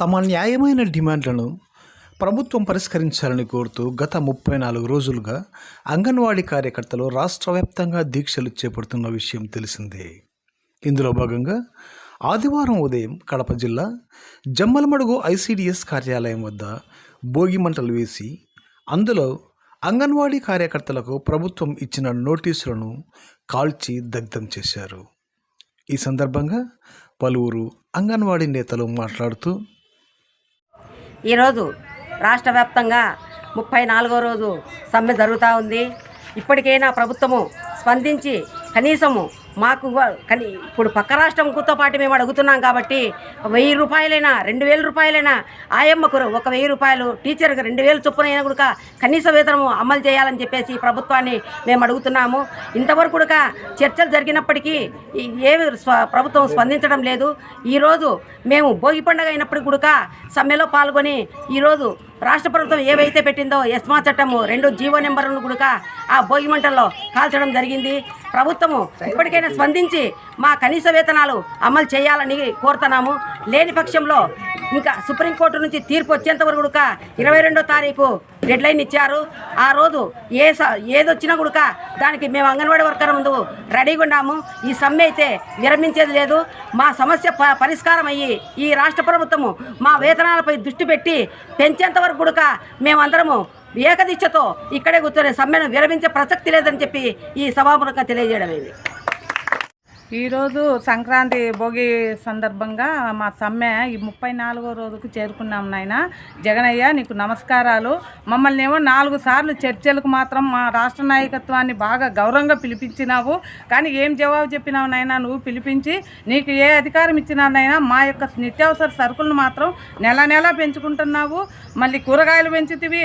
తమ న్యాయమైన డిమాండ్లను ప్రభుత్వం పరిష్కరించాలని కోరుతూ గత ముప్పై నాలుగు రోజులుగా అంగన్వాడీ కార్యకర్తలు రాష్ట్ర వ్యాప్తంగా దీక్షలు చేపడుతున్న విషయం తెలిసిందే. ఇందులో భాగంగా ఆదివారం ఉదయం కడప జిల్లా జమ్మలమడుగు ఐసీడీఎస్ కార్యాలయం వద్ద భోగి మంటలు వేసి అందులో అంగన్వాడీ కార్యకర్తలకు ప్రభుత్వం ఇచ్చిన నోటీసులను కాల్చి దగ్ధం చేశారు. ఈ సందర్భంగా పలువురు అంగన్వాడీ నేతలు మాట్లాడుతూ ఈరోజు రాష్ట్ర వ్యాప్తంగా ముప్పై నాలుగో రోజు సమ్మె జరుగుతూ ఉంది. ఇప్పటికైనా ప్రభుత్వము స్పందించి కనీసము మాకు కానీ ఇప్పుడు పక్క రాష్ట్రంతో పాటు మేము అడుగుతున్నాం కాబట్టి వెయ్యి రూపాయలైనా రెండు వేల రూపాయలైనా ఆయమ్మకు ఒక వెయ్యి రూపాయలు టీచర్కి రెండు వేలు చొప్పున అయినా కూడా కనీస వేతనము అమలు చేయాలని చెప్పేసి ప్రభుత్వాన్ని మేము అడుగుతున్నాము. ఇంతవరకు కూడా చర్చలు జరిగినప్పటికీ ఈ- ఏ ప్రభుత్వం స్పందించడం లేదు. ఈరోజు మేము భోగి పండుగ అయినప్పటికీ కూడా సమ్మెలో పాల్గొని ఈరోజు రాష్ట్ర ప్రభుత్వం ఏవైతే పెట్టిందో ఎస్మా చట్టము రెండు జీవో నెంబర్లను కూడా ఆ భోగి మంటల్లో కాల్చడం జరిగింది. ప్రభుత్వము ఇప్పటికైనా స్పందించి మా కనీస వేతనాలు అమలు చేయాలని కోరుతున్నాము. లేని పక్షంలో ఇంకా సుప్రీంకోర్టు నుంచి తీర్పు వచ్చేంత వరకు కూడా ఇరవై రెండో తారీఖు డెడ్ లైన్ ఇచ్చారు. ఆ రోజు ఏ స ఏదొచ్చినా కూడా దానికి మేము అంగన్వాడీ వర్కర్ ముందు రెడీగా ఉన్నాము. ఈ సమ్మె అయితే విరమించేది లేదు. మా సమస్య ప పరిష్కారం అయ్యి ఈ రాష్ట్ర ప్రభుత్వము మా వేతనాలపై దృష్టి పెట్టి పెంచేంత వరకు కూడా మేమందరము ఏకదిశతో ఇక్కడే కూర్చొని సమ్మెను విరమించే ప్రసక్తి లేదని చెప్పి ఈ సభాముఖంగా తెలియజేయడం ఈరోజు సంక్రాంతి భోగి సందర్భంగా మా సమ్మె ఈ ముప్పై నాలుగో రోజుకు చేరుకున్నాం నాయన. జగనయ్య నీకు నమస్కారాలు. మమ్మల్ని ఏమో నాలుగు సార్లు చర్చలకు మాత్రం మా రాష్ట్ర నాయకత్వాన్ని బాగా గౌరవంగా పిలిపించినావు. కానీ ఏం జవాబు చెప్పినావు నాయన? నువ్వు పిలిపించి నీకు ఏ అధికారం ఇచ్చినానైనా మా యొక్క నిత్యావసర సరుకులను మాత్రం నెల నెల పెంచుకుంటున్నావు. మళ్ళీ కూరగాయలు పెంచుతీవి.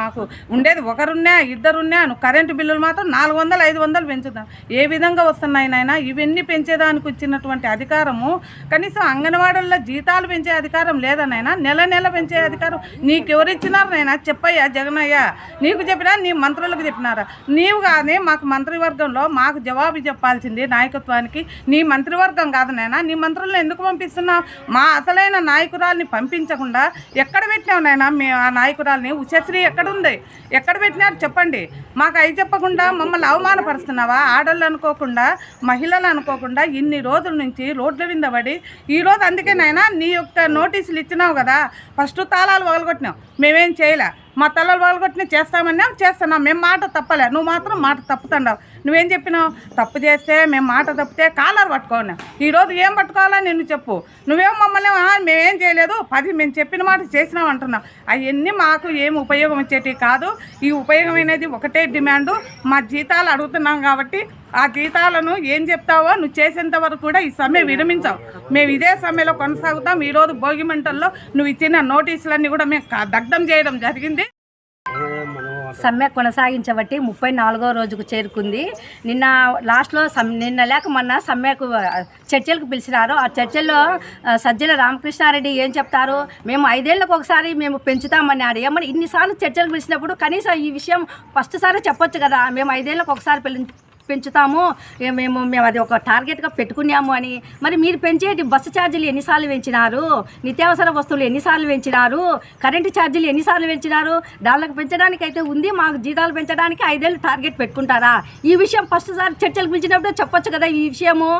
మాకు ఉండేది ఒకరున్నా ఇద్దరున్నా కరెంటు బిల్లులు మాత్రం నాలుగు వందలు ఐదు వందలు పెంచుతాం ఏ విధంగా వస్తున్నాయి నాయన? ఇవన్నీ పెంచేదానికి వచ్చినటువంటి అధికారము కనీసం అంగన్వాడల్లో జీతాలు పెంచే అధికారం లేదా నాయన? నెల నెల పెంచే అధికారం. నీకు ఎవరిచ్చినారు నాయన? చెప్పయ్యా జగనయ్య. నీకు చెప్పినా నీ మంత్రులకు చెప్పినారా? నీవు కానీ మాకు మంత్రివర్గంలో మాకు జవాబు చెప్పాల్సింది నాయకత్వానికి. నీ మంత్రివర్గం కాదు నాయన. నీ మంత్రులను ఎందుకు పంపిస్తున్నావు? మా అసలైన నాయకురాల్ని పంపించకుండా ఎక్కడ పెట్టినావు నాయన? మీ ఆ నాయకురాల్ని? ఉషశ్రీ ఎక్కడుంది? ఎక్కడ పెట్టినారు? చెప్పండి. మాకు అవి చెప్పకుండా మమ్మల్ని అవమానపరుస్తున్నావా? ఆడళ్ళు అనుకోకుండా మహిళలు అనుకోకుండా ఇన్ని రోజుల నుంచి రోడ్ల మీద పడి ఈరోజు అందుకే నాయన నీ యొక్క నోటీసులు ఇచ్చినావు కదా. ఫస్ట్ తాళాలు వగలగొట్టినావు. మేమేం చేయలే. మా తలలు పగలగొట్టిన చేస్తామన్నా చేస్తున్నాం. మేము మాట తప్పలే. నువ్వు మాత్రం మాట తప్పుతున్నావు. నువ్వేం చెప్పినావు? తప్పు చేస్తే మేము మాట తప్పితే కాలర్ పట్టుకోన్నావు ఈరోజు ఏం పట్టుకోవాలా నిన్ను చెప్పు. నువ్వేం మమ్మల్ని మేమేం చేయలేదు. పది మేము చెప్పిన మాట చేసినాం అంటున్నావు అవన్నీ మాకు ఏం ఉపయోగం ఇచ్చేటి కాదు. ఈ ఉపయోగమైనది ఒకటే డిమాండు. మా జీతాలు అడుగుతున్నాం కాబట్టి ఆ జీతాలను ఏం చెప్తావో నువ్వు చేసేంత వరకు కూడా ఈ సమ్మె విరమించావు. మేము ఇదే సమ్మెలో కొనసాగుతాం. ఈరోజు భోగి మంటల్లో నువ్వు ఇచ్చిన నోటీసులన్నీ కూడా మేము దగ్ధం చేయడం జరిగింది. సమ్మె కొనసాగించబట్టి ముప్పై నాలుగో రోజుకు చేరుకుంది. నిన్న లాస్ట్లో సమ్ నిన్న లేక మొన్న సమ్మెకు చర్చలకు పిలిచినారు. ఆ చర్చల్లో సజ్జల రామకృష్ణారెడ్డి ఏం చెప్తారు? మేము ఐదేళ్ళకు ఒకసారి మేము పెంచుతామన్నాడు ఏమని ఇన్నిసార్లు చర్చలకు పిలిచినప్పుడు కనీసం ఈ విషయం ఫస్ట్ సారి చెప్పొచ్చు కదా. మేము ఐదేళ్ళకు ఒకసారి పిలి పెంచుతాము. మేము మేము అది ఒక టార్గెట్గా పెట్టుకున్నాము అని. మరి మీరు పెంచేటి బస్సు ఛార్జీలు ఎన్నిసార్లు పెంచినారు? నిత్యావసర వస్తువులు ఎన్నిసార్లు పెంచినారు? కరెంటు ఛార్జీలు ఎన్నిసార్లు పెంచినారు? దానికి పెంచడానికి అయితే ఉంది. మాకు జీతాలు పెంచడానికి ఐదేళ్ళు టార్గెట్ పెట్టుకుంటారా? ఈ విషయం ఫస్ట్ సార్ చర్చలు పిలిచినప్పుడు చెప్పొచ్చు కదా ఈ విషయము.